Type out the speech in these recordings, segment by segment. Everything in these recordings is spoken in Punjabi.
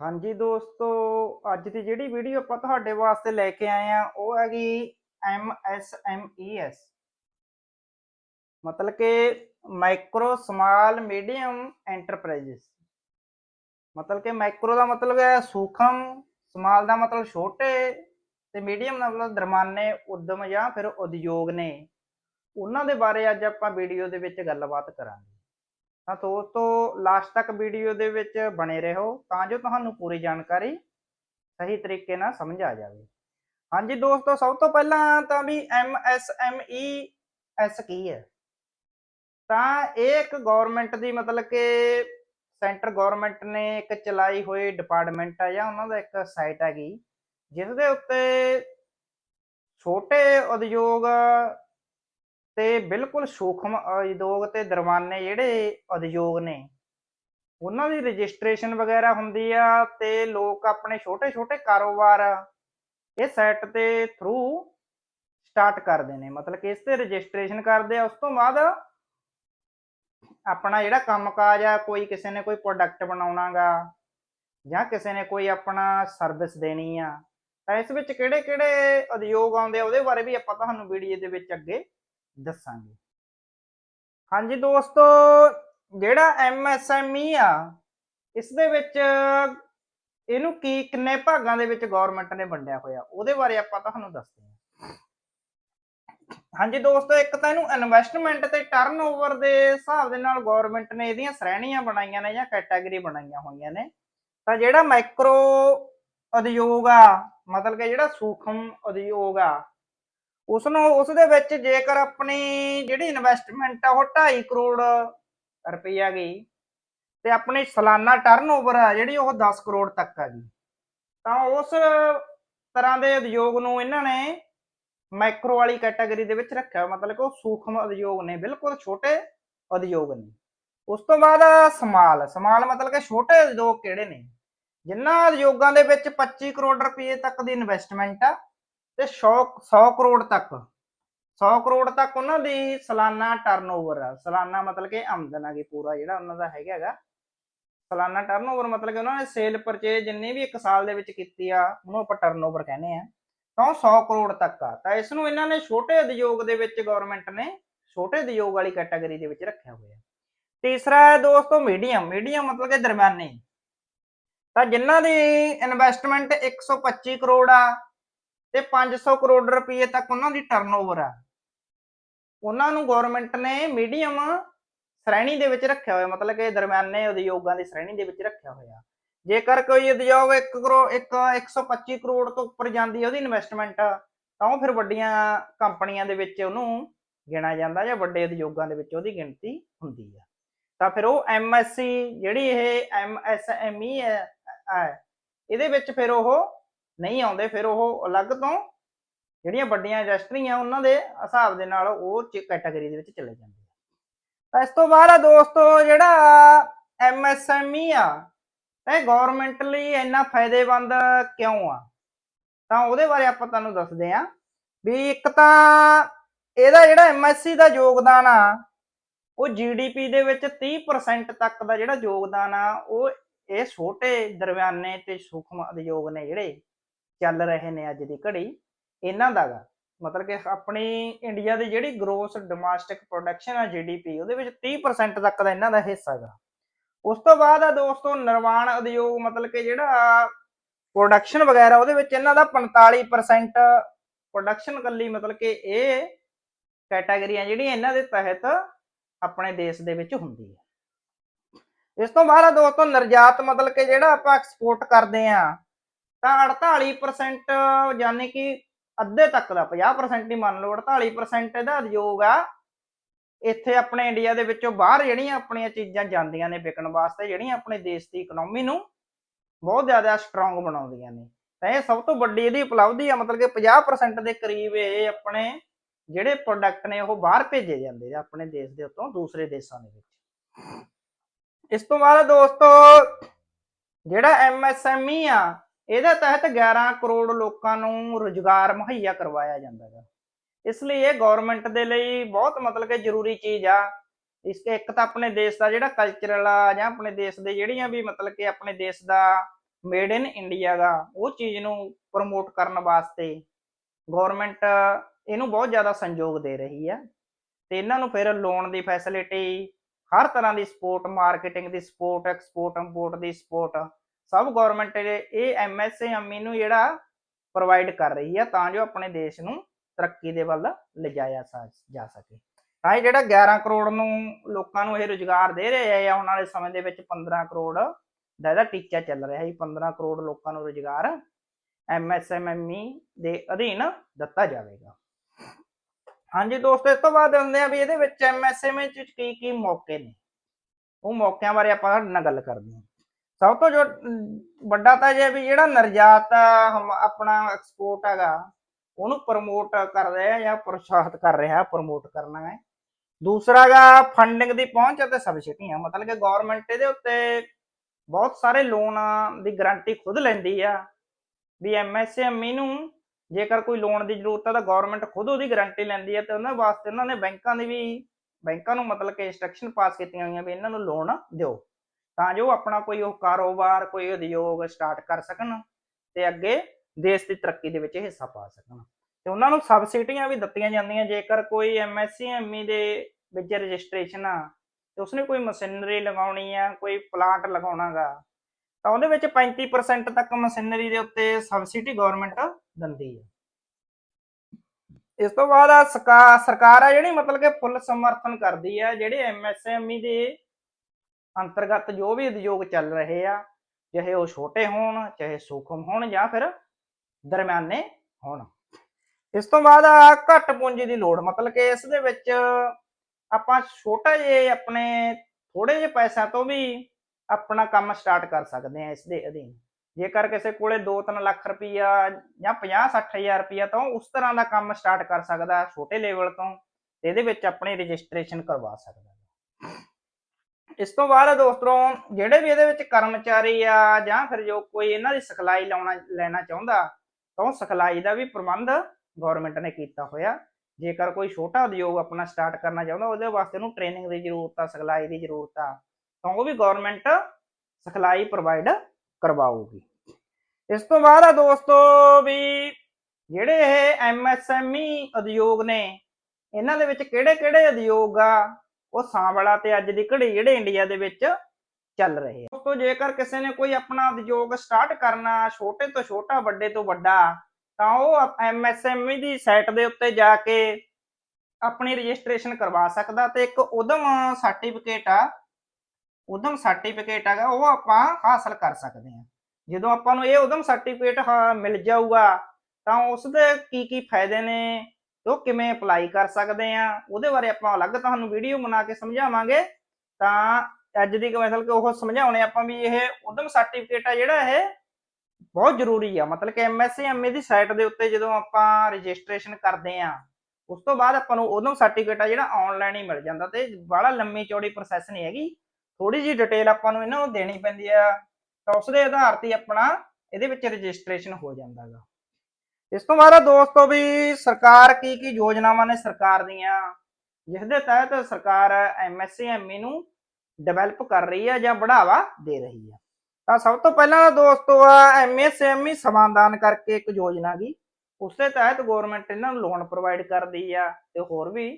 ਹਾਂਜੀ ਦੋਸਤੋ, ਅੱਜ ਦੀ ਜਿਹੜੀ ਵੀਡੀਓ ਆਪਾਂ ਤੁਹਾਡੇ ਵਾਸਤੇ ਲੈ ਕੇ ਆਏ ਆ ਉਹ ਹੈਗੀ M S M E MSMES ਮਤਲਬ ਕਿ ਮਾਈਕਰੋ ਸਮਾਲ ਮੀਡੀਅਮ ਐਂਟਰਪ੍ਰਾਈਜ਼ਸ ਮਤਲਬ ਕਿ ਮਾਈਕਰੋ ਦਾ ਮਤਲਬ ਹੈ ਸੂਖਮ ਸਮਾਲ ਦਾ ਮਤਲਬ ਛੋਟੇ ਤੇ ਮੀਡੀਅਮ ਦਾ ਮਤਲਬ ਦਰਮਾਨੇ, ਉਦਮ ਜਾਂ ਫਿਰ ਉਦਯੋਗ ਨੇ। ਉਹਨਾਂ ਦੇ ਬਾਰੇ ਅੱਜ ਆਪਾਂ ਵੀਡੀਓ ਦੇ ਵਿੱਚ ਗੱਲਬਾਤ ਕਰਾਂਗੇ। ਤਾਂ ਦੋਸਤੋ ਲਾਸਟ ਤੱਕ ਵੀਡੀਓ ਦੇ ਵਿੱਚ ਬਣੇ ਰਹੋ ਤਾਂ ਜੋ ਤੁਹਾਨੂੰ ਪੂਰੀ ਜਾਣਕਾਰੀ ਸਹੀ ਤਰੀਕੇ ਨਾਲ ਸਮਝ ਆ ਜਾਵੇ। ਹਾਂਜੀ ਦੋਸਤੋ, ਸਭ ਤੋਂ ਪਹਿਲਾਂ ਤਾਂ ਵੀ MSME ਐਸ ਕੀ ਹੈ? ਤਾਂ ਇਹ ਇੱਕ ਗਵਰਨਮੈਂਟ ਦੀ ਮਤਲਬ ਕਿ ਸੈਂਟਰ ਗਵਰਨਮੈਂਟ ਨੇ ਇੱਕ ਚਲਾਈ ਹੋਈ ਡਿਪਾਰਟਮੈਂਟ ਆ ਜਾਂ ਉਹਨਾਂ ਦਾ ਇੱਕ ਸਾਈਟ ਹੈਗੀ ਜਿਸ ਦੇ ਉੱਤੇ ਛੋਟੇ ਉਦਯੋਗ ਤੇ ਬਿਲਕੁਲ ਸੂਖਮ ਉਦਯੋਗ ਤੇ ਦਰਮਾਨੇ ਜਿਹੜੇ ਉਦਯੋਗ ਨੇ, ਉਹਨਾਂ ਦੀ ਰਜਿਸਟ੍ਰੇਸ਼ਨ ਵਗੈਰਾ ਹੁੰਦੀ ਆ ਤੇ ਲੋਕ ਆਪਣੇ ਛੋਟੇ-ਛੋਟੇ ਕਾਰੋਬਾਰ ਇਹ ਸਾਈਟ ਦੇ ਥਰੂ ਸਟਾਰਟ ਕਰਦੇ ਨੇ, ਮਤਲਬ ਕਿ ਇਸ ਤੇ ਰਜਿਸਟ੍ਰੇਸ਼ਨ ਕਰਦੇ ਆ, ਉਸ ਤੋਂ ਬਾਅਦ ਆਪਣਾ ਜਿਹੜਾ ਕੰਮਕਾਜ ਆ, ਕੋਈ ਕਿਸੇ ਨੇ ਕੋਈ ਪ੍ਰੋਡਕਟ ਬਣਾਉਣਾਗਾ ਜਾਂ ਕਿਸੇ ਨੇ ਕੋਈ ਆਪਣਾ ਸਰਵਿਸ ਦੇਣੀ ਆ, ਤਾਂ ਇਸ ਵਿੱਚ ਕਿਹੜੇ-ਕਿਹੜੇ ਉਦਯੋਗ ਆਉਂਦੇ ਆ, ਉਹਦੇ ਬਾਰੇ ਵੀ ਆਪਾਂ ਤੁਹਾਨੂੰ ਵੀਡੀਓ ਦੇ ਵਿੱਚ ਅੱਗੇ ਦੱਸਾਂਗੇ। ਹਾਂਜੀ ਦੋਸਤੋ, ਜਿਹੜਾ MSME ਆ, ਇਸ ਦੇ ਵਿੱਚ ਇਹਨੂੰ ਕੀ, ਕਿੰਨੇ ਭਾਗਾਂ ਦੇ ਵਿੱਚ ਗਵਰਨਮੈਂਟ ਨੇ ਵੰਡਿਆ ਹੋਇਆ, ਉਹਦੇ ਬਾਰੇ ਆਪਾਂ ਤੁਹਾਨੂੰ ਦੱਸਦੇ ਹਾਂ। ਹਾਂਜੀ ਦੋਸਤੋ, ਇੱਕ ਤਾਂ ਇਹਨੂੰ ਇਨਵੈਸਟਮੈਂਟ ਤੇ ਟਰਨਓਵਰ ਦੇ ਹਿਸਾਬ ਦੇ ਨਾਲ ਗਵਰਨਮੈਂਟ ਨੇ ਇਹਦੀਆਂ ਸ਼੍ਰੇਣੀਆਂ ਬਣਾਈਆਂ ਨੇ ਜਾਂ ਕੈਟਾਗਰੀ ਬਣਾਈਆਂ ਹੋਈਆਂ ਨੇ। ਤਾਂ ਜਿਹੜਾ ਮਾਈਕਰੋ ਉਦਯੋਗ ਆ, ਮਤਲਬ ਕਿ ਜਿਹੜਾ ਸੂਖਮ ਉਦਯੋਗ ਆ ਉਸ ਨੂੰ ਉਸ ਦੇ ਵਿੱਚ ਜੇਕਰ ਆਪਣੀ ਜਿਹੜੀ ਇਨਵੈਸਟਮੈਂਟ ਆ ਉਹ 2.5 ਕਰੋੜ ਰੁਪਈਆ ਗਈ ਤੇ ਆਪਣੀ ਸਾਲਾਨਾ ਟਰਨਓਵਰ ਆ ਜਿਹੜੀ ਉਹ 10 ਕਰੋੜ ਤੱਕ ਆ ਗਈ ਤਾਂ ਉਸ ਤਰ੍ਹਾਂ ਦੇ ਉਦਯੋਗ ਨੂੰ ਇਹਨਾਂ ਨੇ ਮਾਈਕਰੋ ਵਾਲੀ ਕੈਟਾਗਰੀ ਦੇ ਵਿੱਚ ਰੱਖਿਆ, ਮਤਲਬ ਕਿ ਉਹ ਸੂਖਮ ਉਦਯੋਗ ਨੇ, ਬਿਲਕੁਲ ਛੋਟੇ ਉਦਯੋਗ ਨੇ। ਉਸ ਤੋਂ ਬਾਅਦ ਸਮਾਲ ਸਮਾਲ ਮਤਲਬ ਕਿ ਛੋਟੇ ਉਦਯੋਗ ਕਿਹੜੇ ਨੇ? ਜਿਨ੍ਹਾਂ ਉਦਯੋਗਾਂ ਦੇ ਵਿੱਚ 25 ਕਰੋੜ ਰੁਪਏ ਤੱਕ ਦੀ ਇਨਵੈਸਟਮੈਂਟ ਆ ਤੇ 100 100 ਕਰੋੜ ਤੱਕ 100 ਕਰੋੜ ਤੱਕ ਉਹਨਾਂ ਦੀ ਸਾਲਾਨਾ ਟਰਨਓਵਰ ਆ। ਸਾਲਾਨਾ ਮਤਲਬ ਕਿ ਆਮਦਨ ਆ ਗਈ ਪੂਰਾ, ਜਿਹੜਾ ਉਹਨਾਂ ਦਾ ਹੈਗਾ ਹੈਗਾ। ਸਾਲਾਨਾ ਟਰਨਓਵਰ ਮਤਲਬ ਕਿ ਉਹਨਾਂ ਨੇ ਸੇਲ ਪਰਚੇਜ ਜਿੰਨੀ ਵੀ ਇੱਕ ਸਾਲ ਦੇ ਵਿੱਚ ਕੀਤੀ ਆ, ਉਹਨੂੰ ਆਪਾਂ ਟਰਨਓਵਰ ਕਹਿੰਦੇ ਆ। ਤਾਂ ਉਹ 100 ਕਰੋੜ ਤੱਕ ਆ। ਤਾਂ ਇਸ ਨੂੰ ਇਹਨਾਂ ਨੇ ਛੋਟੇ ਉਦਯੋਗ ਦੇ ਵਿੱਚ ਗਵਰਨਮੈਂਟ ਨੇ ਛੋਟੇ ਉਦਯੋਗ ਵਾਲੀ ਕੈਟਾਗਰੀ ਦੇ ਵਿੱਚ ਰੱਖਿਆ ਹੋਇਆ। ਤੀਸਰਾ ਹੈ ਦੋਸਤੋ ਮੀਡੀਅਮ ਮੀਡੀਅਮ ਮਤਲਬ ਕਿ ਦਰਮਿਆਨੇ। ਤਾਂ ਜਿਨ੍ਹਾਂ ਦੀ ਇਨਵੈਸਟਮੈਂਟ 125 ਕਰੋੜ ਆ ਤੇ 500 ਕਰੋੜ ਰੁਪਏ ਤੱਕ ਉਹਨਾਂ ਦੀ ਟਰਨਓਵਰ ਆ। ਉਹਨਾਂ ਨੂੰ ਗਵਰਨਮੈਂਟ ਨੇ ਮੀਡੀਅਮ ਸ਼੍ਰੇਣੀ ਦੇ ਵਿੱਚ ਰੱਖਿਆ ਹੋਇਆ, ਮਤਲਬ ਕਿ ਦਰਮਿਆਨੇ ਉਦਯੋਗਾਂ ਦੀ ਸ਼੍ਰੇਣੀ ਦੇ ਵਿੱਚ ਰੱਖਿਆ ਹੋਇਆ। ਜੇਕਰ ਕੋਈ ਉਦਯੋਗ 1 ਕਰੋੜ 1 125 ਕਰੋੜ ਤੋਂ ਉੱਪਰ ਜਾਂਦੀ ਹੈ ਉਹਦੀ ਇਨਵੈਸਟਮੈਂਟ ਤਾਂ ਉਹ ਫਿਰ ਵੱਡੀਆਂ ਕੰਪਨੀਆਂ ਦੇ ਵਿੱਚ ਉਹਨੂੰ ਗਿਣਾ ਜਾਂਦਾ ਜਾਂ ਵੱਡੇ ਉਦਯੋਗਾਂ ਦੇ ਵਿੱਚ ਉਹਦੀ ਗਿਣਤੀ ਹੁੰਦੀ ਆ। ਤਾਂ ਫਿਰ ਉਹ ਐਮਐਸਸੀ ਜਿਹੜੀ ਇਹ ਐਮਐਸਐਮਈ ਹੈ, ਇਹਦੇ ਵਿੱਚ ਫਿਰ ਉਹ ਨਹੀਂ ਆਉਂਦੇ, ਫਿਰ ਉਹ ਅਲੱਗ ਤੋਂ ਜਿਹੜੀਆਂ ਵੱਡੀਆਂ ਇੰਡਸਟਰੀਆਂ ਉਹਨਾਂ ਦੇ ਹਿਸਾਬ ਦੇ ਨਾਲ ਉਹ ਕੈਟਾਗਰੀ ਦੇ ਵਿੱਚ ਚਲੇ ਜਾਂਦੇ ਤਾਂ ਇਸ ਤੋਂ ਬਾਅਦ ਆ ਦੋਸਤੋ, ਜਿਹੜਾ ਐਮਐਸਐਮਈ ਆ, ਇਹ ਗਵਰਨਮੈਂਟ ਲਈ ਇੰਨਾ ਫਾਇਦੇਮੰਦ ਕਿਉਂ ਆ? ਤਾਂ ਉਹਦੇ ਬਾਰੇ ਆਪਾਂ ਤੁਹਾਨੂੰ ਦੱਸਦੇ ਆ ਵੀ ਇੱਕ ਤਾਂ ਇਹਦਾ ਜਿਹੜਾ ਐਮਐਸਸੀ ਦਾ ਯੋਗਦਾਨ ਆ, ਉਹ ਜੀਡੀਪੀ ਦੇ ਵਿੱਚ 30% ਤੱਕ ਦਾ ਜਿਹੜਾ ਯੋਗਦਾਨ ਆ, ਉਹ ਇਹ ਛੋਟੇ ਦਰਮਿਆਨੇ ਤੇ ਸੂਖਮ ਉਦਯੋਗ ਨੇ ਜਿਹੜੇ ਚੱਲ ਰਹੇ ਨੇ ਅੱਜ ਦੀ ਘੜੀ, ਇਹਨਾਂ ਦਾ ਗਾ। ਮਤਲਬ ਕਿ ਆਪਣੀ ਇੰਡੀਆ ਦੀ ਜਿਹੜੀ ਗਰੋਸ ਡੋਮੈਸਟਿਕ ਪ੍ਰੋਡਕਸ਼ਨ ਆ ਜੀਡੀਪੀ ਉਹਦੇ ਵਿੱਚ 30% ਤੱਕ ਦਾ ਇਹਨਾਂ ਦਾ ਹਿੱਸਾ ਗਾ। ਉਸ ਤੋਂ ਬਾਅਦ ਆ ਦੋਸਤੋ ਨਿਰਮਾਣ ਉਦਯੋਗ, ਮਤਲਬ ਕਿ ਜਿਹੜਾ ਪ੍ਰੋਡਕਸ਼ਨ ਵਗੈਰਾ, ਉਹਦੇ ਵਿੱਚ ਇਹਨਾਂ ਦਾ 45% ਪ੍ਰੋਡਕਸ਼ਨ ਕੱਲੀ ਮਤਲਬ ਕਿ ਇਹ ਕੈਟਾਗਰੀਆਂ ਜਿਹੜੀਆਂ ਇਹਨਾਂ ਦੇ ਤਹਿਤ ਆਪਣੇ ਦੇਸ਼ ਦੇ ਵਿੱਚ ਹੁੰਦੀ ਹੈ ਇਸ ਤੋਂ ਬਾਅਦ ਆ ਦੋਸਤੋ ਨਿਰਯਾਤ ਮਤਲਬ ਕਿ ਜਿਹੜਾ ਆਪਾਂ ਐਕਸਪੋਰਟ ਕਰਦੇ ਆ ਤਾਂ 48% ਯਾਨੀ ਕਿ ਅੱਧੇ ਤੱਕ ਦਾ 50% ਹੀ ਮੰਨ ਲਓ 48% ਇਹਦਾ ਉਦਯੋਗ ਆ। ਇੱਥੇ ਆਪਣੇ ਇੰਡੀਆ ਦੇ ਵਿੱਚੋਂ ਬਾਹਰ ਜਿਹੜੀਆਂ ਆਪਣੀਆਂ ਚੀਜ਼ਾਂ ਜਾਂਦੀਆਂ ਨੇ ਵਿਕਣ ਵਾਸਤੇ, ਜਿਹੜੀਆਂ ਆਪਣੇ ਦੇਸ਼ ਦੀ ਇਕਨੋਮੀ ਨੂੰ ਬਹੁਤ ਜ਼ਿਆਦਾ ਸਟਰੋਂਗ ਬਣਾਉਂਦੀਆਂ ਨੇ। ਤਾਂ ਇਹ ਸਭ ਤੋਂ ਵੱਡੀ ਇਹਦੀ ਉਪਲਬਧੀ ਆ, ਮਤਲਬ ਕਿ 50% ਦੇ ਕਰੀਬ ਇਹ ਆਪਣੇ ਜਿਹੜੇ ਪ੍ਰੋਡਕਟ ਨੇ, ਉਹ ਬਾਹਰ ਭੇਜੇ ਜਾਂਦੇ ਆ ਆਪਣੇ ਦੇਸ਼ ਦੇ ਉੱਤੋਂ ਦੂਸਰੇ ਦੇਸ਼ਾਂ ਦੇ ਵਿੱਚ। ਇਸ ਤੋਂ ਬਾਅਦ ਦੋਸਤੋ, ਜਿਹੜਾ ਐਮਐਸਐਮਈ ਆ ਇਹਦੇ ਤਹਿਤ 11 ਕਰੋੜ ਲੋਕਾਂ ਨੂੰ ਰੁਜ਼ਗਾਰ ਮੁਹੱਈਆ ਕਰਵਾਇਆ ਜਾਂਦਾ ਹੈ ਇਸ ਲਈ ਇਹ ਗਵਰਨਮੈਂਟ ਦੇ ਲਈ ਬਹੁਤ ਮਤਲਬ ਕਿ ਜ਼ਰੂਰੀ ਚੀਜ਼ ਆ। ਇਸ ਕੇ ਇੱਕ ਤਾਂ ਆਪਣੇ ਦੇਸ਼ ਦਾ ਜਿਹੜਾ ਕਲਚਰਲ ਆ ਜਾਂ ਆਪਣੇ ਦੇਸ਼ ਦੇ ਜਿਹੜੀਆਂ ਵੀ ਮਤਲਬ ਕਿ ਆਪਣੇ ਦੇਸ਼ ਦਾ ਮੇਡ ਇਨ ਇੰਡੀਆ ਗਾ ਉਹ ਚੀਜ਼ ਨੂੰ ਪ੍ਰਮੋਟ ਕਰਨ ਵਾਸਤੇ ਗਵਰਨਮੈਂਟ ਇਹਨੂੰ ਬਹੁਤ ਜ਼ਿਆਦਾ ਸੰਯੋਗ ਦੇ ਰਹੀ ਆ। ਤੇ ਇਹਨਾਂ ਨੂੰ ਫਿਰ ਲੋਨ ਦੀ ਫੈਸਿਲਿਟੀ ਹਰ ਤਰ੍ਹਾਂ ਦੀ ਸਪੋਰਟ ਮਾਰਕੀਟਿੰਗ ਦੀ ਸਪੋਰਟ ਐਕਸਪੋਰਟ ਇੰਪੋਰਟ ਦੀ ਸਪੋਰਟ ਸਭ ਗਵਰਨਮੈਂਟ ਇਹ ਐਮਐਸਐਮਈ ਨੂੰ ਜਿਹੜਾ ਪ੍ਰੋਵਾਈਡ ਕਰ ਰਹੀ ਆ ਤਾਂ ਜੋ ਆਪਣੇ ਦੇਸ਼ ਨੂੰ ਤਰੱਕੀ ਦੇ ਵੱਲ ਲਿਜਾਇਆ ਜਾ ਸਕੇ। ਤਾਂ ਇਹ ਜਿਹੜਾ 11 ਕਰੋੜ ਨੂੰ ਲੋਕਾਂ ਨੂੰ ਇਹ ਰੁਜ਼ਗਾਰ ਦੇ ਰਹੇ ਆ ਆਉਣ ਵਾਲੇ ਸਮੇਂ ਦੇ ਵਿੱਚ 15 ਕਰੋੜ ਦਾ ਇਹਦਾ ਟੀਚਾ ਚੱਲ ਰਿਹਾ ਹੈ 15 ਕਰੋੜ ਲੋਕਾਂ ਨੂੰ ਰੁਜ਼ਗਾਰ ਐਮਐਸਐਮਈ ਦੇ ਅਧੀਨ ਦਿੱਤਾ ਜਾਵੇਗਾ। ਹਾਂਜੀ ਦੋਸਤੋ, ਇਸ ਤੋਂ ਬਾਅਦ ਆਉਂਦੇ ਆ ਵੀ ਇਹਦੇ ਵਿੱਚ ਐਮਐਸਐਮਈ ਚ ਕੀ ਕੀ ਮੌਕੇ ਨੇ। ਉਹ ਮੌਕਿਆਂ ਬਾਰੇ ਆਪਾਂ ਤੁਹਾਡੇ ਨਾਲ ਗੱਲ ਕਰਦੇ ਹਾਂ। ਸਭ ਤੋਂ ਜੋ ਵੱਡਾ ਤਾਂ ਇਹ ਹੈ ਵੀ ਜਿਹੜਾ ਨਿਰਯਾਤ ਹਮ, ਆਪਣਾ ਐਕਸਪੋਰਟ ਹੈਗਾ, ਉਹਨੂੰ ਪ੍ਰਮੋਟ ਕਰ ਰਿਹਾ ਜਾਂ ਪ੍ਰੋਤਸਾਹਿਤ ਕਰ ਰਿਹਾ ਪ੍ਰਮੋਟ ਕਰਨਾ ਹੈ ਦੂਸਰਾ ਗਾ ਫੰਡਿੰਗ ਦੀ ਪਹੁੰਚ ਅਤੇ ਸਬਸਿਡੀਆਂ ਮਤਲਬ ਕਿ ਗਵਰਨਮੈਂਟ ਇਹਦੇ ਉੱਤੇ ਬਹੁਤ ਸਾਰੇ ਲੋਨ ਦੀ ਗਾਰੰਟੀ ਖੁਦ ਲੈਂਦੀ ਆ। ਵੀ ਐਮਐਸਐਮਈ ਨੂੰ ਜੇਕਰ ਕੋਈ ਲੋਨ ਦੀ ਜ਼ਰੂਰਤ ਹੈ ਤਾਂ ਗਵਰਨਮੈਂਟ ਖੁਦ ਉਹਦੀ ਗਾਰੰਟੀ ਲੈਂਦੀ ਹੈ ਤੇ ਉਹਨਾਂ ਵਾਸਤੇ ਉਹਨਾਂ ਨੇ ਬੈਂਕਾਂ ਦੀ ਵੀ, ਬੈਂਕਾਂ ਨੂੰ ਮਤਲਬ ਕਿ ਇੰਸਟਰਕਸ਼ਨ ਪਾਸ ਕੀਤੀਆਂ ਹੋਈਆਂ ਵੀ ਇਹਨਾਂ ਨੂੰ ਲੋਨ ਦਿਓ। ਤਾਂ ਜੋ ਆਪਣਾ ਕੋਈ ਉਹ ਕਾਰੋਬਾਰ, ਕੋਈ ਉਦਯੋਗ ਸਟਾਰਟ ਕਰ ਸਕਣ ਤੇ ਅੱਗੇ ਦੇਸ਼ ਦੀ ਤਰੱਕੀ ਦੇ ਵਿੱਚ ਹਿੱਸਾ ਪਾ ਸਕਣ। ਤੇ ਉਹਨਾਂ ਨੂੰ ਸਬਸਿਡੀਆਂ ਵੀ ਦਿੱਤੀਆਂ ਜਾਂਦੀਆਂ, ਜੇਕਰ ਕੋਈ ਐਮਐਸਸੀਐਮਈ ਦੇ ਵਿੱਚ ਰਜਿਸਟ੍ਰੇਸ਼ਨ ਆ, ਤੇ ਉਸਨੇ ਕੋਈ ਮਸ਼ੀਨਰੀ ਲਗਾਉਣੀ ਆ, ਕੋਈ ਪਲਾਂਟ ਲਗਾਉਣਾਗਾ, ਤਾਂ ਉਹਦੇ ਵਿੱਚ 35% ਤੱਕ ਮਸ਼ੀਨਰੀ ਦੇ ਉੱਤੇ ਸਬਸਿਡੀ ਗਵਰਨਮੈਂਟ ਦਿੰਦੀ ਹੈ ਇਸ ਤੋਂ ਬਾਅਦ ਸਰਕਾਰ ਆ ਜਿਹੜੀ ਮਤਲਬ ਕਿ ਫੁੱਲ ਸਮਰਥਨ ਕਰਦੀ ਹੈ ਜਿਹੜੇ ਐਮਐਸਐਮਈ ਦੇ ਅੰਤਰਗਤ ਜੋ ਵੀ ਉਦਯੋਗ ਚੱਲ ਰਹੇ ਆ, ਚਾਹੇ ਉਹ ਛੋਟੇ ਹੋਣ, ਚਾਹੇ ਸੂਖਮ ਹੋਣ ਜਾਂ ਫਿਰ ਦਰਮਿਆਨੇ ਹੋਣ। ਇਸ ਤੋਂ ਬਾਅਦ ਘੱਟ ਪੂੰਜੀ ਦੀ ਲੋੜ, ਮਤਲਬ ਕਿ ਇਸ ਦੇ ਵਿੱਚ ਆਪਾਂ ਛੋਟਾ ਜਿਹੇ ਆਪਣੇ ਥੋੜੇ ਜਿਹੇ ਪੈਸਿਆਂ ਤੋਂ ਵੀ ਆਪਣਾ ਕੰਮ ਸਟਾਰਟ ਕਰ ਸਕਦੇ ਆ ਇਸ ਦੇ ਅਧੀਨ। ਜੇਕਰ ਕਿਸੇ ਕੋਲੇ 2-3 ਲੱਖ ਰੁਪਈਆ ਜਾਂ 50-60 ਹਜ਼ਾਰ ਰੁਪਈਆ ਤਾਂ ਉਹ ਉਸ ਤਰ੍ਹਾਂ ਦਾ ਕੰਮ ਸਟਾਰਟ ਕਰ ਸਕਦਾ, ਛੋਟੇ ਲੈਵਲ ਤੋਂ, ਤੇ ਇਹਦੇ ਵਿੱਚ ਆਪਣੀ ਰਜਿਸਟ੍ਰੇਸ਼ਨ ਕਰਵਾ ਸਕਦਾ। ਇਸ ਤੋਂ ਬਾਅਦ ਦੋਸਤੋ ਜਿਹੜੇ ਵੀ ਇਹਦੇ ਵਿੱਚ ਕਰਮਚਾਰੀ ਆ ਜਾਂ ਫਿਰ ਜੋ ਕੋਈ ਇਹਨਾਂ ਦੀ ਸਿਖਲਾਈ ਲਾਉਣਾ, ਲੈਣਾ ਚਾਹੁੰਦਾ, ਤਾਂ ਉਹ ਸਿਖਲਾਈ ਦਾ ਵੀ ਪ੍ਰਬੰਧ ਗਵਰਨਮੈਂਟ ਨੇ ਕੀਤਾ ਹੋਇਆ। ਜੇਕਰ ਕੋਈ ਛੋਟਾ ਉਦਯੋਗ ਆਪਣਾ ਸਟਾਰਟ ਕਰਨਾ ਚਾਹੁੰਦਾ, ਉਹਦੇ ਵਾਸਤੇ ਉਹਨੂੰ ਟ੍ਰੇਨਿੰਗ ਦੀ ਜ਼ਰੂਰਤ ਆ, ਸਿਖਲਾਈ ਦੀ ਜ਼ਰੂਰਤ ਆ, ਤਾਂ ਉਹ ਵੀ ਗਵਰਨਮੈਂਟ ਸਿਖਲਾਈ ਪ੍ਰੋਵਾਈਡ ਕਰਵਾਊਗੀ। ਇਸ ਤੋਂ ਬਾਅਦ ਆ ਦੋਸਤੋ ਵੀ ਜਿਹੜੇ ਇਹ ਐਮਐਸਐਮਈ ਉਦਯੋਗ ਨੇ, ਇਹਨਾਂ ਦੇ ਵਿੱਚ ਕਿਹੜੇ ਕਿਹੜੇ ਉਦਯੋਗ ਆ? ਉਹ ਸਾਂਵਲਾ ਤੇ ਅੱਜ ਦੀ ਘੜੀ ਜਿਹੜੇ ਇੰਡੀਆ ਦੇ ਵਿੱਚ ਚੱਲ ਰਹੇ ਆ। ਦੋਸਤੋ, ਜੇਕਰ ਕਿਸੇ ਨੇ ਕੋਈ ਆਪਣਾ ਉਦਯੋਗ ਸਟਾਰਟ ਕਰਨਾ, ਛੋਟੇ ਤੋਂ ਛੋਟਾ, ਵੱਡੇ ਤੋਂ ਵੱਡਾ, ਤਾਂ ਉਹ ਐਮਐਸਐਮਈ ਦੀ ਸਾਈਟ ਦੇ ਉੱਤੇ ਜਾ ਕੇ ਆਪਣੀ ਰਜਿਸਟ੍ਰੇਸ਼ਨ ਕਰਵਾ ਸਕਦਾ ਤੇ ਇੱਕ ਉਦਮ ਸਰਟੀਫਿਕੇਟ ਆ, ਉਦਮ ਸਰਟੀਫਿਕੇਟ ਹੈਗਾ, ਉਹ ਆਪਾਂ ਹਾਸਲ ਕਰ ਸਕਦੇ ਹਾਂ ਜਦੋਂ ਆਪਾਂ ਨੂੰ ਇਹ ਉਦਮ ਸਰਟੀਫਿਕੇਟ ਮਿਲ ਜਾਊਗਾ, ਤਾਂ ਉਸ ਦੇ ਕੀ ਕੀ ਫਾਇਦੇ ਨੇ ਤੇ ਉਹ ਕਿਵੇਂ ਅਪਲਾਈ ਕਰ ਸਕਦੇ ਆ? ਉਹਦੇ ਬਾਰੇ ਆਪਾਂ ਅਲੱਗ ਤੁਹਾਨੂੰ ਵੀਡੀਓ ਬਣਾ ਕੇ ਸਮਝਾਵਾਂਗੇ। ਤਾਂ ਅੱਜ ਦੀ ਮਤਲਬ ਕਿ ਉਹ ਸਮਝਾਉਣੇ ਆਪਾਂ ਵੀ ਇਹ ਉਦਮ ਸਰਟੀਫਿਕੇਟ ਆ ਜਿਹੜਾ ਇਹ ਬਹੁਤ ਜ਼ਰੂਰੀ ਆ। ਮਤਲਬ ਕਿ ਐਮਐਸਸੀ ਐਮਏ ਦੀ ਸਾਈਟ ਦੇ ਉੱਤੇ ਜਦੋਂ ਆਪਾਂ ਰਜਿਸਟ੍ਰੇਸ਼ਨ ਕਰਦੇ ਆ, ਉਸ ਤੋਂ ਬਾਅਦ ਆਪਾਂ ਨੂੰ ਉਦਮ ਸਰਟੀਫਿਕੇਟ ਆ ਜਿਹੜਾ ਆਨਲਾਈਨ ਹੀ ਮਿਲ ਜਾਂਦਾ ਤੇ ਬੜਾ ਲੰਮੀ ਚੌੜੀ ਪ੍ਰੋਸੈਸ ਨਹੀਂ ਹੈਗੀ। ਥੋੜੀ ਜੀ ਡਿਟੇਲ ਆਪਾਂ ਨੂੰ ਇਹਨਾਂ ਨੂੰ ਦੇਣੀ ਪੈਂਦੀ ਆ। ਤਾਂ ਉਸ ਦੇ ਆਧਾਰ ਤੇ ਆਪਣਾ ਇਹਦੇ ਵਿੱਚ ਰਜਿਸਟ੍ਰੇਸ਼ਨ ਹੋ ਜਾਂਦਾ ਗਾ ਇਸ ਤੋਂ ਬਾਅਦ ਦੋਸਤੋ ਵੀ ਸਰਕਾਰ ਕੀ ਕੀ ਯੋਜਨਾਵਾਂ ਨੇ ਸਰਕਾਰ ਦੀਆਂ ਜਿਸ ਦੇ ਤਹਿਤ ਸਰਕਾਰ ਐਮਐਸਸੀਐਮਈ ਨੂੰ ਡਿਵੈਲਪ ਕਰ ਰਹੀ ਹੈ ਜਾਂ ਬੜਾਵਾ ਦੇ ਰਹੀ ਹੈ। ਤਾਂ ਸਭ ਤੋਂ ਪਹਿਲਾਂ ਦੋਸਤੋ ਆ ਐਮਐਸਐਮਈ ਸਮਾਧਾਨ ਕਰਕੇ ਇੱਕ ਯੋਜਨਾ ਗਈ ਉਸ ਦੇ ਤਹਿਤ ਗਵਰਨਮੈਂਟ ਇਹਨਾਂ ਨੂੰ ਲੋਨ ਪ੍ਰੋਵਾਈਡ ਕਰਦੀ ਆ ਤੇ ਹੋਰ ਵੀ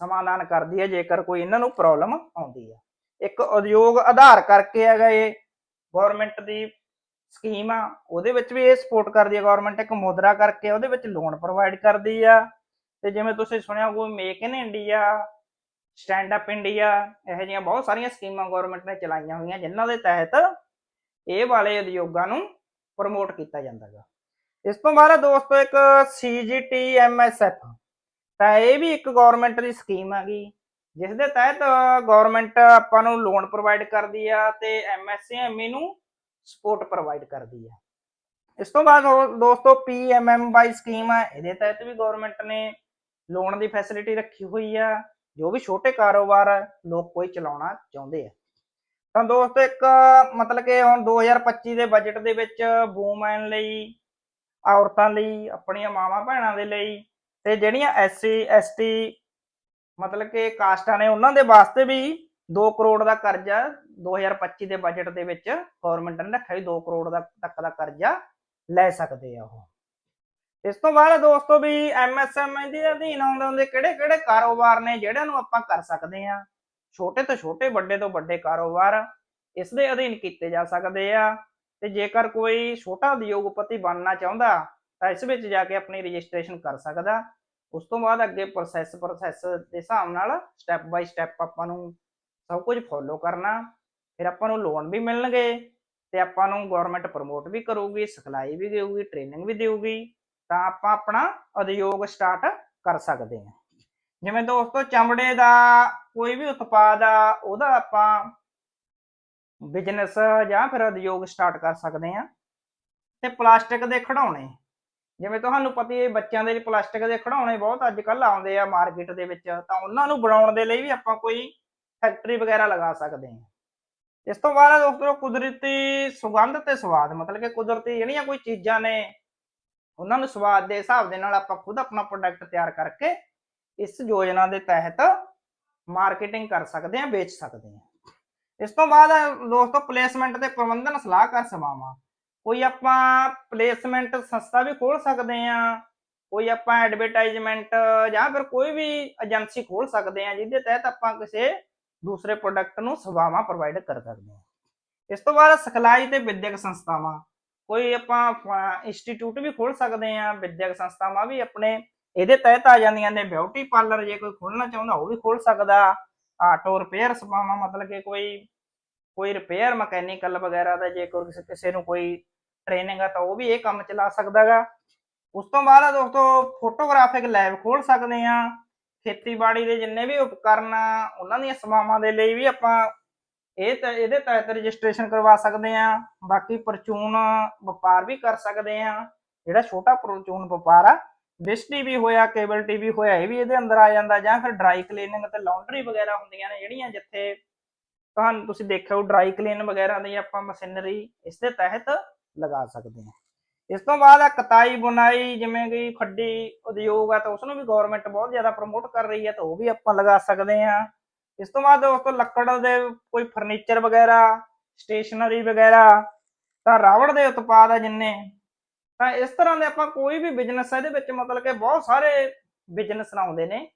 ਸਮਾਧਾਨ ਕਰਦੀ ਹੈ ਜੇਕਰ ਕੋਈ ਇਹਨਾਂ ਨੂੰ ਪ੍ਰੋਬਲਮ ਆਉਂਦੀ ਆ। ਇੱਕ ਉਦਯੋਗ ਆਧਾਰ ਕਰਕੇ ਹੈਗਾ ਇਹ ਗਵਰਨਮੈਂਟ ਦੀ ਸਕੀਮ ਆ, ਉਹਦੇ ਵਿੱਚ ਵੀ ਇਹ ਸਪੋਰਟ ਕਰਦੀ ਹੈ ਗਵਰਨਮੈਂਟ ਇੱਕ ਮੁਦਰਾ ਕਰਕੇ ਉਹਦੇ ਵਿੱਚ ਲੋਨ ਪ੍ਰੋਵਾਈਡ ਕਰਦੀ ਆ। ਤੇ ਜਿਵੇਂ ਤੁਸੀਂ ਸੁਣਿਆ ਹੋਊ make in India stand up India ਇਹੋ ਜਿਹੀਆਂ ਬਹੁਤ ਸਾਰੀਆਂ ਸਕੀਮਾਂ ਗਵਰਨਮੈਂਟ ਨੇ ਚਲਾਈਆਂ ਹੋਈਆਂ, ਜਿਨ੍ਹਾਂ ਦੇ ਤਹਿਤ ਇਹ ਵਾਲੇ ਉਦਯੋਗਾਂ ਨੂੰ ਪ੍ਰਮੋਟ ਕੀਤਾ ਜਾਂਦਾ ਹੈ ਇਸ ਤੋਂ ਬਾਅਦ ਦੋਸਤੋ, ਇੱਕ ਸੀਜੀਟੀ ਐਮਐਸਐਫ ਤਾਂ ਇਹ ਵੀ ਇੱਕ ਗਵਰਨਮੈਂਟ ਦੀ ਸਕੀਮ ਹੈਗੀ ਜਿਸ ਦੇ ਤਹਿਤ ਗਵਰਨਮੈਂਟ ਆਪਾਂ ਨੂੰ ਲੋਨ ਪ੍ਰੋਵਾਈਡ ਕਰਦੀ ਆ ਤੇ ਐਮਐਸਐਮਈ ਨੂੰ ਸਪੋਰਟ ਪ੍ਰੋਵਾਈਡ ਕਰਦੀ ਹੈ। ਇਸ ਤੋਂ ਬਾਅਦ ਹੋਰ ਦੋਸਤੋ ਪੀਐਮਐਮਵਾਈ ਸਕੀਮ ਹੈ ਇਹਦੇ ਤਹਿਤ ਵੀ ਗਵਰਨਮੈਂਟ ਨੇ ਲੋਨ ਦੀ ਫੈਸਿਲਿਟੀ ਰੱਖੀ ਹੋਈ ਆ ਜੋ ਵੀ ਛੋਟੇ ਕਾਰੋਬਾਰ ਆ, ਲੋਕ ਕੋਈ ਚਲਾਉਣਾ ਚਾਹੁੰਦੇ ਆ। ਤਾਂ ਦੋਸਤੋ ਇੱਕ ਮਤਲਬ ਕਿ ਹੁਣ 2025 ਦੇ ਬਜਟ ਦੇ ਵਿੱਚ ਵੂਮੈਨ ਲਈ ਔਰਤਾਂ ਲਈ ਆਪਣੀਆਂ ਮਾਵਾਂ ਭੈਣਾਂ ਦੇ ਲਈ ਤੇ ਜਿਹੜੀਆਂ ਐਸਸੀ ਐਸਟੀ ਮਤਲਬ ਕਿ ਕਾਸਟਾਂ ਨੇ ਉਹਨਾਂ ਦੇ ਵਾਸਤੇ ਵੀ 2 ਕਰੋੜ ਦਾ ਕਰਜ਼ਾ 2025 ਦੇ ਬਜਟ ਦੇ ਵਿੱਚ ਗਵਰਨਮੈਂਟ ਨੇ ਰੱਖਿਆ ਵੀ 2 ਕਰੋੜ ਦਾ ਤੱਕ ਦਾ ਕਰਜ਼ਾ ਲੈ ਸਕਦੇ ਆ ਉਹ। ਇਸ ਤੋਂ ਬਾਅਦ ਦੋਸਤੋ ਵੀ ਐਮਐਸਐਮਈ ਦੇ ਅਧੀਨ ਆਉਂਦੇ ਹੁੰਦੇ ਕਿਹੜੇ ਕਿਹੜੇ ਕਾਰੋਬਾਰ ਨੇ ਜਿਹੜਿਆਂ ਨੂੰ ਆਪਾਂ ਕਰ ਸਕਦੇ ਆ। ਛੋਟੇ ਤੋਂ ਛੋਟੇ, ਵੱਡੇ ਤੋਂ ਵੱਡੇ ਕਾਰੋਬਾਰ ਇਸ ਦੇ ਅਧੀਨ ਕੀਤੇ ਜਾ ਸਕਦੇ ਆ। ਤੇ ਜੇਕਰ ਕੋਈ ਛੋਟਾ ਉਦਯੋਗਪਤੀ ਬਣਨਾ ਚਾਹੁੰਦਾ ਤਾਂ ਇਸ ਵਿੱਚ ਜਾ ਕੇ ਆਪਣੀ ਰਜਿਸਟ੍ਰੇਸ਼ਨ ਕਰ ਸਕਦਾ। ਉਸ ਤੋਂ ਬਾਅਦ ਅੱਗੇ ਪ੍ਰੋਸੈਸ ਪ੍ਰੋਸੈਸ ਦੇ ਹਿਸਾਬ ਨਾਲ ਸਟੈਪ ਬਾਈ ਸਟੈਪ ਆਪਾਂ ਨੂੰ ਸਭ ਕੁਝ ਫੋਲੋ ਕਰਨਾ, ਫਿਰ ਆਪਾਂ ਨੂੰ ਲੋਨ ਵੀ ਮਿਲਣਗੇ ਤੇ ਆਪਾਂ ਨੂੰ ਗਵਰਨਮੈਂਟ ਪ੍ਰਮੋਟ ਵੀ ਕਰੂਗੀ ਸਿਖਲਾਈ ਵੀ ਦੇਊਗੀ ਟ੍ਰੇਨਿੰਗ ਵੀ ਦੇਊਗੀ, ਤਾਂ ਆਪਾਂ ਆਪਣਾ ਉਦਯੋਗ ਸਟਾਰਟ ਕਰ ਸਕਦੇ ਹਾਂ। ਜਿਵੇਂ ਦੋਸਤੋ ਚਮੜੇ ਦਾ ਕੋਈ ਵੀ ਉਤਪਾਦ ਆ, ਉਹਦਾ ਆਪਾਂ ਬਿਜ਼ਨਸ ਜਾਂ ਫਿਰ ਉਦਯੋਗ ਸਟਾਰਟ ਕਰ ਸਕਦੇ ਹਾਂ ਤੇ ਪਲਾਸਟਿਕ ਦੇ ਖਿਡੌਣੇ। ਜਿਵੇਂ ਤੁਹਾਨੂੰ ਪਤਾ ਹੈ ਬੱਚਿਆਂ ਦੇ ਪਲਾਸਟਿਕ ਦੇ ਖਿਡੌਣੇ ਬਹੁਤ ਅੱਜ ਕੱਲ ਆਉਂਦੇ ਆ ਮਾਰਕੀਟ ਦੇ ਵਿੱਚ, ਤਾਂ ਉਹਨਾਂ ਨੂੰ ਬਣਾਉਣ ਦੇ ਲਈ ਵੀ ਆਪਾਂ ਕੋਈ ਫੈਕਟਰੀ ਵਗੈਰਾ ਲਗਾ ਸਕਦੇ ਹਾਂ। ਇਸ ਤੋਂ ਬਾਅਦ ਦੋਸਤੋ, ਕੁਦਰਤੀ ਸੁਗੰਧ ਤੇ ਸਵਾਦ, ਮਤਲਬ ਕਿ ਕੁਦਰਤੀ ਜਿਹੜੀਆਂ ਕੋਈ ਚੀਜ਼ਾਂ ਨੇ, ਉਹਨਾਂ ਨੂੰ ਸਵਾਦ ਦੇ ਹਿਸਾਬ ਦੇ ਨਾਲ ਆਪਾਂ ਖੁਦ ਆਪਣਾ ਪ੍ਰੋਡਕਟ ਤਿਆਰ ਕਰਕੇ ਇਸ ਯੋਜਨਾ ਦੇ ਤਹਿਤ ਮਾਰਕੀਟਿੰਗ ਕਰ ਸਕਦੇ ਹਾਂ, ਵੇਚ ਸਕਦੇ ਹਾਂ। ਇਸ ਤੋਂ ਬਾਅਦ ਦੋਸਤੋ ਪਲੇਸਮੈਂਟ ਤੇ ਪ੍ਰਬੰਧਨ, ਸਲਾਹਕਾਰ ਸੇਵਾਵਾਂ। ਕੋਈ ਆਪਾਂ ਪਲੇਸਮੈਂਟ ਸੰਸਥਾ ਵੀ ਖੋਲ ਸਕਦੇ ਹਾਂ, ਕੋਈ ਆਪਾਂ ਐਡਵਰਟਾਈਜ਼ਮੈਂਟ ਜਾਂ ਫਿਰ ਕੋਈ ਵੀ ਏਜੰਸੀ ਖੋਲ ਸਕਦੇ ਹਾਂ, ਜਿਹਦੇ ਤਹਿਤ ਆਪਾਂ ਕਿਸੇ ਦੂਸਰੇ ਪ੍ਰੋਡਕਟ ਨੂੰ ਸੇਵਾਵਾਂ ਪ੍ਰੋਵਾਈਡ ਕਰ ਸਕਦੇ ਹਾਂ। ਇਸ ਤੋਂ ਬਾਅਦ ਸਿਖਲਾਈ ਤੇ ਵਿਦਿਅਕ ਸੰਸਥਾਵਾਂ। ਕੋਈ ਆਪਾਂ ਇੰਸਟੀਚਿਊਟ ਵੀ ਖੋਲ ਸਕਦੇ ਹਾਂ, ਵਿਦਿਅਕ ਸੰਸਥਾਵਾਂ ਵੀ ਆਪਣੇ ਇਹਦੇ ਤਹਿਤ ਆ ਜਾਂਦੀਆਂ ਨੇ। ਬਿਊਟੀ ਪਾਰਲਰ ਜੇ ਕੋਈ ਖੋਲਣਾ ਚਾਹੁੰਦਾ, ਉਹ ਵੀ ਖੋਲ ਸਕਦਾ। ਆਟੋ ਰਿਪੇਅਰ ਸੇਵਾਵਾਂ, ਮਤਲਬ ਕਿ ਕੋਈ ਕੋਈ ਰਿਪੇਅਰ ਮਕੈਨੀਕਲ ਵਗੈਰਾ ਦਾ ਜੇ ਕੋਈ ਕਿਸੇ- ਕਿਸੇ ਨੂੰ ਕੋਈ ਟ੍ਰੇਨਿੰਗ ਆ ਤਾਂ ਉਹ ਵੀ ਇਹ ਕੰਮ ਚਲਾ ਸਕਦਾਗਾ ਉਸ ਤੋਂ ਬਾਅਦ ਦੋਸਤੋ ਫੋਟੋਗ੍ਰਾਫਿਕ ਲੈਬ ਖੋਲ ਸਕਦੇ ਆ ਖੇਤੀਬਾੜੀ ਦੇ ਜਿੰਨੇ ਵੀ ਉਪਕਰਨ ਆ, ਉਹਨਾਂ ਦੀਆਂ ਸੇਵਾਵਾਂ ਦੇ ਲਈ ਵੀ ਆਪਾਂ ਇਹ ਤਾਂ, ਇਹਦੇ ਤਹਿਤ ਰਜਿਸਟ੍ਰੇਸ਼ਨ ਕਰਵਾ ਸਕਦੇ ਆ ਬਾਕੀ ਪਰਚੂਨ ਵਪਾਰ ਵੀ ਕਰ ਸਕਦੇ ਆ ਜਿਹੜਾ ਛੋਟਾ ਪਰਚੂਨ ਵਪਾਰ ਆ ਡਿਸ਼ ਟੀਵੀ ਹੋਇਆ, ਕੇਬਲ ਟੀਵੀ ਹੋਇਆ, ਇਹ ਵੀ ਇਹਦੇ ਅੰਦਰ ਆ ਜਾਂਦਾ। ਜਾਂ ਫਿਰ ਡਰਾਈ ਕਲੀਨਿੰਗ ਤੇ ਲਾਉਂਡਰੀ ਵਗੈਰਾ ਹੁੰਦੀਆਂ ਨੇ ਜਿਹੜੀਆਂ ਜਿੱਥੇ ਤੁਹਾਨੂੰ ਤੁਸੀਂ ਦੇਖਿਓ ਡਰਾਈ ਕਲੀਨ ਵਗੈਰਾ ਦੀ ਆਪਾਂ ਮਸ਼ੀਨਰੀ ਇਸ ਦੇ ਤਹਿਤ ਲਗਾ ਸਕਦੇ ਹਾਂ। ਇਸ ਤੋਂ ਬਾਅਦ ਆ ਕਤਾਈ ਬੁਣਾਈ ਜਿਵੇਂ ਕਿ ਖੱਡੀ ਉਦਯੋਗ ਆ ਤਾਂ ਉਸ ਨੂੰ ਵੀ ਗਵਰਨਮੈਂਟ ਬਹੁਤ ਜ਼ਿਆਦਾ ਪ੍ਰਮੋਟ ਕਰ ਰਹੀ ਹੈ ਤਾਂ ਉਹ ਵੀ ਆਪਾਂ ਲਗਾ ਸਕਦੇ ਹਾਂ। ਇਸ ਤੋਂ ਬਾਅਦ ਉਸ ਤੋਂ ਲੱਕੜ ਦੇ ਕੋਈ ਫਰਨੀਚਰ ਵਗੈਰਾ ਸਟੇਸ਼ਨਰੀ ਵਗੈਰਾ, ਤਾਂ ਰਾਵੜ ਦੇ ਉਤਪਾਦ ਆ ਜਿੰਨੇ, ਤਾਂ ਇਸ ਤਰ੍ਹਾਂ ਦੇ ਆਪਾਂ ਕੋਈ ਵੀ ਬਿਜ਼ਨਸ ਇਹਦੇ ਵਿੱਚ ਮਤਲਬ ਕਿ ਬਹੁਤ ਸਾਰੇ ਬਿਜ਼ਨਸ ਆਉਂਦੇ ਨੇ।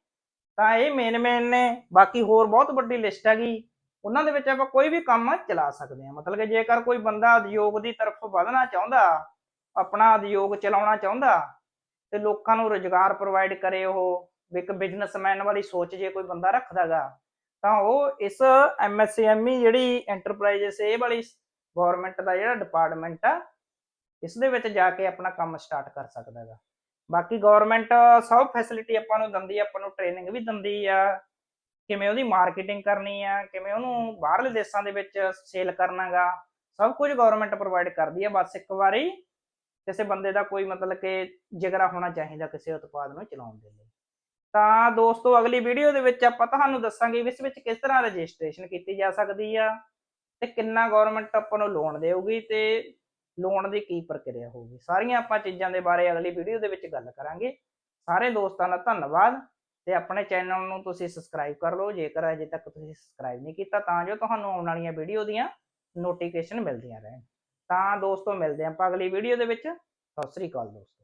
ਤਾਂ ਇਹ ਮੇਨ ਮੇਨ ਨੇ, ਬਾਕੀ ਹੋਰ ਬਹੁਤ ਵੱਡੀ ਲਿਸਟ ਹੈਗੀ, ਉਹਨਾਂ ਦੇ ਵਿੱਚ ਆਪਾਂ ਕੋਈ ਵੀ ਕੰਮ ਚਲਾ ਸਕਦੇ ਹਾਂ। ਮਤਲਬ ਕਿ ਜੇਕਰ ਕੋਈ ਬੰਦਾ ਉਦਯੋਗ ਦੀ ਤਰਫ ਵਧਣਾ ਚਾਹੁੰਦਾ ਆਪਣਾ ਉਦਯੋਗ ਚਲਾਉਣਾ ਚਾਹੁੰਦਾ ਤੇ ਲੋਕਾਂ ਨੂੰ ਰੋਜ਼ਗਾਰ ਪ੍ਰੋਵਾਈਡ ਕਰੇ ਉਹ, ਵੀ ਇੱਕ ਬਿਜ਼ਨਸਮੈਨ ਵਾਲੀ ਸੋਚ ਜੇ ਕੋਈ ਬੰਦਾ ਰੱਖਦਾਗਾ, ਤਾਂ ਉਹ ਇਸ ਐਮਐਸਐਮਈ ਜਿਹੜੀ ਐਂਟਰਪ੍ਰਾਈਜ਼ਸ ਇਹ ਵਾਲੀ ਗਵਰਨਮੈਂਟ ਦਾ ਜਿਹੜਾ ਡਿਪਾਰਟਮੈਂਟ ਆ, ਇਸ ਦੇ ਵਿੱਚ ਜਾ ਕੇ ਆਪਣਾ ਕੰਮ ਸਟਾਰਟ ਕਰ ਸਕਦਾ ਹੈਗਾ ਬਾਕੀ ਗਵਰਨਮੈਂਟ ਸਭ ਫੈਸਿਲਿਟੀ ਆਪਾਂ ਨੂੰ ਦਿੰਦੀ ਆ, ਆਪਾਂ ਨੂੰ ਟ੍ਰੇਨਿੰਗ ਵੀ ਦਿੰਦੀ ਆ, ਕਿਵੇਂ ਉਹਦੀ ਮਾਰਕੀਟਿੰਗ ਕਰਨੀ ਆ, ਕਿਵੇਂ ਉਹਨੂੰ ਬਾਹਰਲੇ ਦੇਸ਼ਾਂ ਦੇ ਵਿੱਚ ਸੇਲ ਕਰਨਾਗਾ, ਸਭ ਕੁਝ ਗਵਰਨਮੈਂਟ ਪ੍ਰੋਵਾਈਡ ਕਰਦੀ ਆ। ਬਸ ਇੱਕ ਵਾਰੀ ਕਿਸੇ ਬੰਦੇ ਦਾ ਕੋਈ ਮਤਲਬ ਕਿ ਜਿਗਰਾ ਹੋਣਾ ਚਾਹੀਦਾ ਕਿਸੇ ਉਤਪਾਦ ਨੂੰ ਚਲਾਉਣ ਦੇ ਲਈ। ਤਾਂ ਦੋਸਤੋ, ਅਗਲੀ ਵੀਡੀਓ ਦੇ ਵਿੱਚ ਆਪਾਂ ਤੁਹਾਨੂੰ ਦੱਸਾਂਗੇ ਵੀ ਇਸ ਵਿੱਚ ਕਿਸ ਤਰ੍ਹਾਂ ਰਜਿਸਟ੍ਰੇਸ਼ਨ ਕੀਤੀ ਜਾ ਸਕਦੀ ਆ ਤੇ ਕਿੰਨਾ ਗਵਰਨਮੈਂਟ ਆਪਾਂ ਨੂੰ ਲੋਨ ਦੇਊਗੀ ਤੇ ਲੋਨ ਦੀ ਕੀ ਪ੍ਰਕਿਰਿਆ ਹੋਊਗੀ। ਸਾਰੀਆਂ ਆਪਾਂ ਚੀਜ਼ਾਂ ਦੇ ਬਾਰੇ ਅਗਲੀ ਵੀਡੀਓ ਦੇ ਵਿੱਚ ਗੱਲ ਕਰਾਂਗੇ। ਸਾਰੇ ਦੋਸਤਾਂ ਦਾ ਧੰਨਵਾਦ ਤੇ ਆਪਣੇ ਚੈਨਲ ਨੂੰ ਤੁਸੀਂ ਸਬਸਕ੍ਰਾਈਬ ਕਰ ਲਓ। ਜੇਕਰ ਅਜੇ ਤੱਕ ਤੁਸੀਂ ਸਬਸਕ੍ਰਾਈਬ ਨਹੀਂ ਕੀਤਾ, ਤਾਂ ਜੋ ਤੁਹਾਨੂੰ ਆਉਣ ਵਾਲੀਆਂ ਵੀਡੀਓ ਦੀਆਂ ਨੋਟੀਫਿਕੇਸ਼ਨ ਮਿਲਦੀਆਂ ਰਹਿਣ। ਤਾਂ ਦੋਸਤੋ ਮਿਲਦੇ ਹਾਂ ਆਪਾਂ ਅਗਲੀ ਵੀਡੀਓ ਦੇ ਵਿੱਚ। ਸਤਿ ਸ੍ਰੀ ਅਕਾਲ ਦੋਸਤੋ।